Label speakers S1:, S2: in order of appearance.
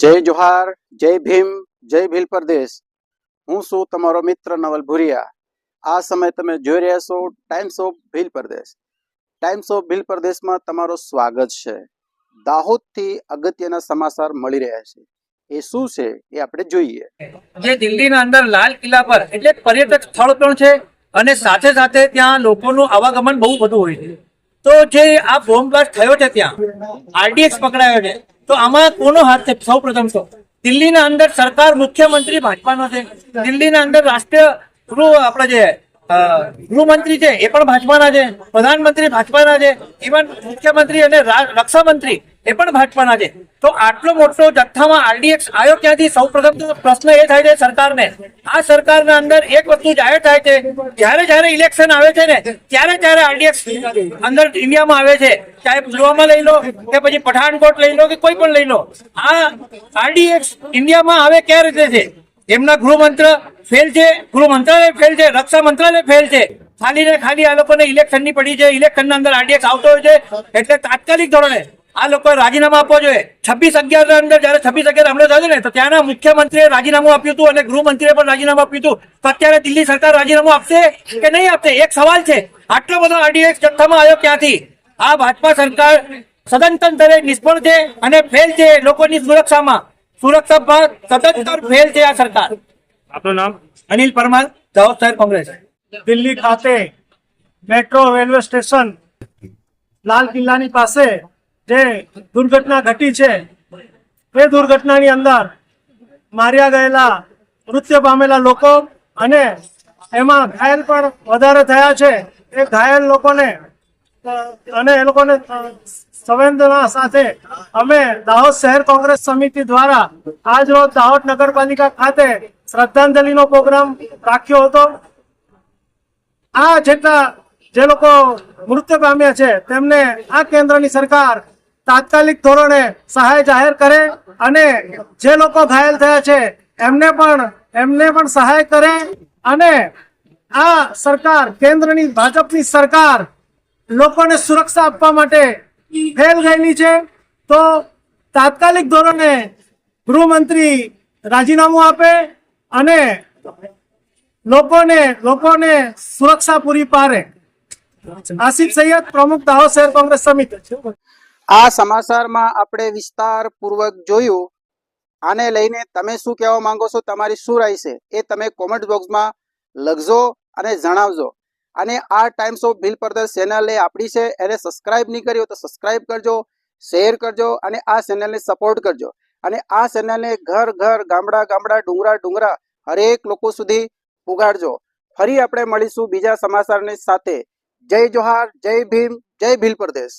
S1: જય જોહાર, જય ભીમ, જય ભીલ પ્રદેશ હું છું તમારો મિત્ર નવલ ભુરિયા. આ સમય તમે જોઈ રહ્યા છો times of Bhil Pradesh times of Bhil પ્રદેશમાં તમારું સ્વાગત છે. દાહોદથી અગત્યના સમાચાર મળી રહ્યા છે. એ શું છે એ આપણે જોઈએ.
S2: જે દિલ્હીના અંદર લાલ કિલ્લા પર, એટલે પર્યટક સ્થળ પણ છે અને સાથે સાથે ત્યાં લોકોનું આવાગમન બહુ બધું હોય છે. તો જે આ બોમ્બ બ્લાસ્ટ થયો છે ત્યાં આરડીએક્સ પકડાયો છે. તો આમાં કોનો હાથ છે? સૌ પ્રથમ તો દિલ્હીના અંદર સરકાર મુખ્યમંત્રી ભાજપાનો છે. દિલ્હીના અંદર રાષ્ટ્રીય આપણા જે ગૃહમંત્રી છે, એ પણ ભાજપાના છે, પ્રધાનમંત્રી ભાજપાના છે ઇવન મુખ્યમંત્રી અને રક્ષામંત્રી એ પણ ભાજપાના છે. તો આટલો મોટો જથ્થામાં આરડીએક્સ આવ્યો ક્યાંથી? સૌ પ્રથમ પ્રશ્ન એ થાય છે સરકારને. આ સરકારના અંદર એક વસ્તુ જાહેર થાય છે, જ્યારે જ્યારે ઇલેક્શન આવે છે ને, ત્યારે ત્યારે આરડીએક્સ અંદર ઇન્ડિયામાં આવે છે. ચાહે પુલવામા લઈ લો, કે પછી પઠાણકોટ લઈ લો, કે કોઈ પણ લઈ લો. આ આરડીએક્સ ઇન્ડિયામાં આવે ક્યાં રીતે છે? એમના ગૃહમંત્ર ફેલ છે, ગૃહ મંત્રાલય ફેલ છે, રક્ષા મંત્રાલય ફેલ છે. ખાલી ને ખાલી આ લોકોને ઇલેક્શનની પડી છે ઇલેક્શન ના અંદર આરડીએક્સ આવતો હોય છે, એટલે તાત્કાલિક ધોરણે આ લોકોએ રાજીનામું આપવો જોઈએ. છવ્વીસ અગિયાર અંદર જયારે છવ્વીસ અગિયાર હમણાં થયો ને, તો ત્યાંના મુખ્યમંત્રીએ રાજીનામું આપ્યું હતું અને ગૃહમંત્રીએ પણ રાજીનામું આપ્યું હતું. તો અત્યારે દિલ્હી સરકાર રાજીનામું આપશે કે નહીં આપશે? એક સવાલ છે. આટલો બધો આરડીએક્સ જથ્થામાં આવ્યો ક્યાંથી? આ ભાજપા સરકાર સદંતર નિષ્ફળ છે અને ફેલ છે લોકોની સુરક્ષામાં. સુરક્ષામાં સદંતર ફેલ છે આ સરકાર.
S3: આપનું નામ?
S2: અનિલ પરમાર દાહોદ શહેર કોંગ્રેસ.
S3: દિલ્હી ખાતે મેટ્રો રેલવે સ્ટેશન લાલ કિલ્લાની પાસે જે દુર્ઘટના ઘટી છે એ દુર્ઘટનાની અંદર માર્યા ગયેલા મૃત્યુ પામેલા લોકો અને એમાં ઘાયલ પણ વધારે થયા છે. એ ઘાયલ લોકોને અને એ લોકોને સંવેદના સાથે અમે દાહોદ શહેર કોંગ્રેસ સમિતિ દ્વારા આજ રોજ દાહોદ નગરપાલિકા ખાતે શ્રદ્ધાંજલિનો પ્રોગ્રામ રાખ્યો હતો. આ જેટલા જે લોકો મૃત્યુ પામ્યા છે, તેમને આ કેન્દ્રની સરકાર તાત્કાલિક ધોરણે સહાય જાહેર કરે અને જે લોકો ઘાયલ થયા છે, એમને પણ એમને પણ સહાય કરે અને આ સરકાર, કેન્દ્રની, ભાજપની સરકાર લોકોને સુરક્ષા આપવા માટે ફેલ ગયેલી છે. તો તાત્કાલિક ધોરણે ગૃહમંત્રી રાજીનામું આપે અને લોકોને લોકોને સુરક્ષા પૂરી પાડે. આસિફ સૈયદ પ્રમુખ દાહોદ શહેર કોંગ્રેસ સમિતિ.
S1: આ સમાચારમાં આપણે વિસ્તાર પૂર્વક જોયું. આને લઈને તમે શું કહેવા માંગો છો, તમારી શું રાય છે, એ તમે કોમેન્ટ બોક્સમાં લખજો અને જણાવજો. અને આ ટાઈમ્સ ઓફ બિલ પરદર ચેનલ એ આપણી છે, એને સબસ્ક્રાઇબ નહીં કર્યો તો સબસ્ક્રાઇબ કરજો શેર કરજો અને આ ચેનલને સપોર્ટ કરજો. અને આ ચેનલને ઘર ઘર, ગામડા ગામડા, ડુંગરા ડુંગરા હરેક લોકો સુધી પુગાડજો. ફરી આપણે મળીશું બીજા સમાચારની સાથે. જય જોહાર, જય ભીમ, જય ભીલ પ્રદેશ